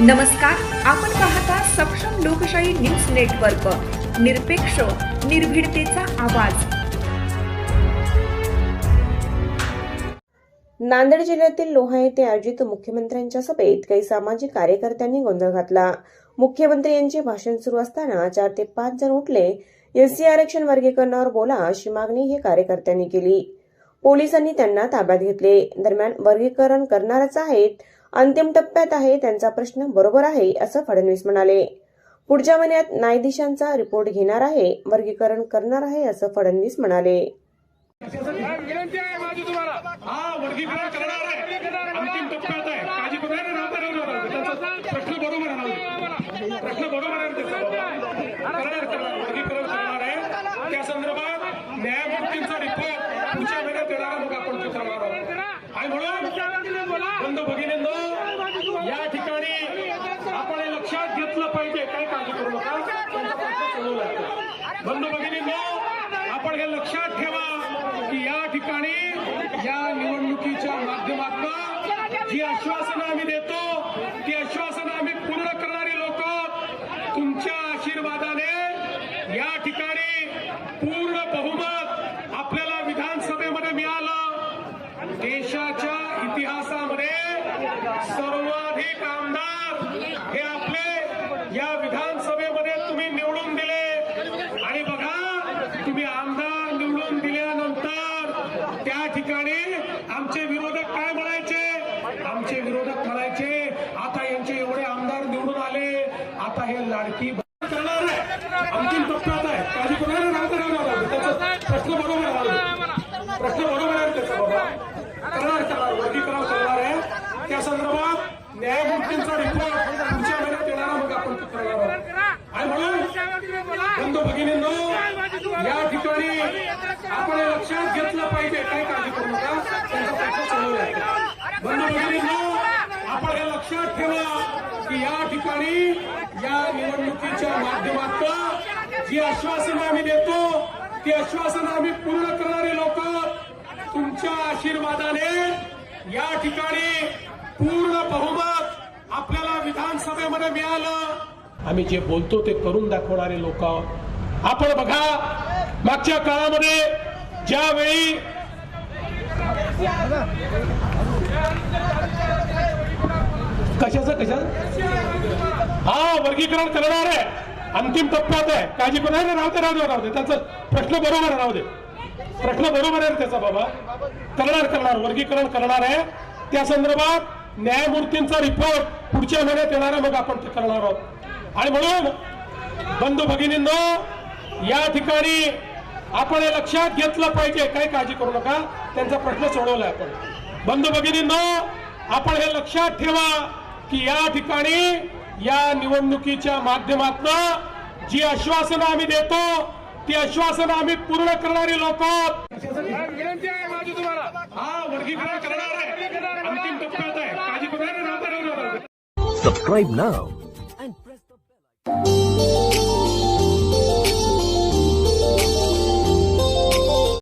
नमस्कार आपण पाहता सक्षम लोकशाही न्यूज नेटवर्क. निरपेक्ष निर्भीडतेचा आवाज. नांदेड जिल्ह्यातील लोहा येथे आयोजित मुख्यमंत्र्यांच्या सभेत काही सामाजिक कार्यकर्त्यांनी गोंधळ घातला. मुख्यमंत्री यांचे भाषण सुरू असताना चार ते पाच जण उठले. एससी आरक्षण वर्गीकरणावर बोला अशी मागणी हे कार्यकर्त्यांनी केली. पोलिसांनी त्यांना ताब्यात घेतले. दरम्यान वर्गीकरण करणारच आहेत. अंतिम टप्प्यात आहे त्यांचा प्रश्न बरोबर आहे असं फडणवीस म्हणाले. पुढच्या महिन्यात न्यायाधीशांचा रिपोर्ट घेणार आहे वर्गीकरण करणार आहे असं फडणवीस म्हणाले. माझी तुम्हाला हा वर्गीकरण करणार आहे अंतिम टप्प्यात आहे काळजी करू नये राहता राहू द्या. त्यांचा प्रश्न बरोबर आहे राहू द्या. प्रश्न बरोबर आहे त्याचा करणार करणार वर्गीकरण करणार आहे त्या संदर्भात न्यायमूर्तींचा रिपोर्ट पुढच्या महिन्यात देणार मग आपण ते करणार आहोत आणि म्हणून बंद भगिनींनो या ठिकाणी आपण हे लक्षात पाहिजे काय काळजी करू नका. त्यांचा प्रश्न चालू लागतो बंधू भगिनींनो आपण हे लक्षात ठेवा की या ठिकाणी या निवडणुकीच्या माध्यमातून जी आश्वासनं आम्ही देतो ती आश्वासनं आम्ही पूर्ण करणारी लोक तुमच्या आशीर्वादाने या ठिकाणी पूर्ण बहुमत आपल्याला विधानसभेमध्ये मिळालं. देशाच्या इतिहासामध्ये सर्वाधिक आमदार हे आपले या विधानसभेमध्ये तुम्ही निवडून दिले आणि बघा तुम्ही आमदार निवडून दिल्यानंतर त्या ठिकाणी आमचे विरोधक काय म्हणायचे? आमचे विरोधक म्हणायचे आता यांचे एवढे आमदार निवडून आले आता हे लाडकी बहीण करणार आहे अंतिम टप्प्यात आहे काळजी करू नये राहू दे, राहू दे, राहू दे. त्याचा प्रश्न बरोबर आहे राहू दे. प्रश्न बरोबर आहे त्याचा बाबा करणार करणार वर्गीकरण करणार आहे त्या संदर्भात न्यायमूर्तींचा रिपोर्ट पुढच्या महिन्यात येणार मग आपण ते करणार आहोत आणि म्हणून बंधू भगिनींनो या ठिकाणी आपण लक्षात घेतलं पाहिजे. काय काळजी करू नका. त्यांचा प्रश्न सोडवला बंधू भगिनींनो आपण हे लक्षात ठेवा की या ठिकाणी या निवडणुकीच्या माध्यमातून जी आश्वासनं आम्ही देतो ती आश्वासनं आम्ही पूर्ण करणारे लोक तुमच्या आशीर्वादाने या ठिकाणी पूर्ण बहुमत आपल्याला विधानसभेमध्ये मिळालं. आम्ही जे बोलतो ते करून दाखवणारे लोक आपण बघा मागच्या काळामध्ये ज्यावेळी कशाचं कशाचं? हा वर्गीकरण करणार आहे. अंतिम टप्प्यात आहे. काळजी करू आहे राहते राहते राहते त्याचा प्रश्न बरोबर आहे राहू दे. प्रश्न बरोबर आहे त्याचा बाबा? करणार करणार. वर्गीकरण करणार आहे. त्या संदर्भात न्यायमूर्तींचा रिपोर्ट पुढच्या महिन्यात येणार आहे. मग आपण ते करणार आहोत. आणि म्हणून बंधू भगिनींनो या ठिकाणी आपण हे लक्षात घेतलं पाहिजे. काही काळजी करू नका. त्यांचा प्रश्न सोडवला आपण. बंधू भगिनींनो आपण हे लक्षात ठेवा की या ठिकाणी या निवडणुकीच्या माध्यमातून जी आश्वासनं आम्ही देतो ती आश्वासनं आम्ही पूर्ण करणारी लोक विनंती आहे माझी तुम्हाला. हा वर्गीकरण करणार आहे. अंतिम टप्प्यात आहे. काळजी करू नये Música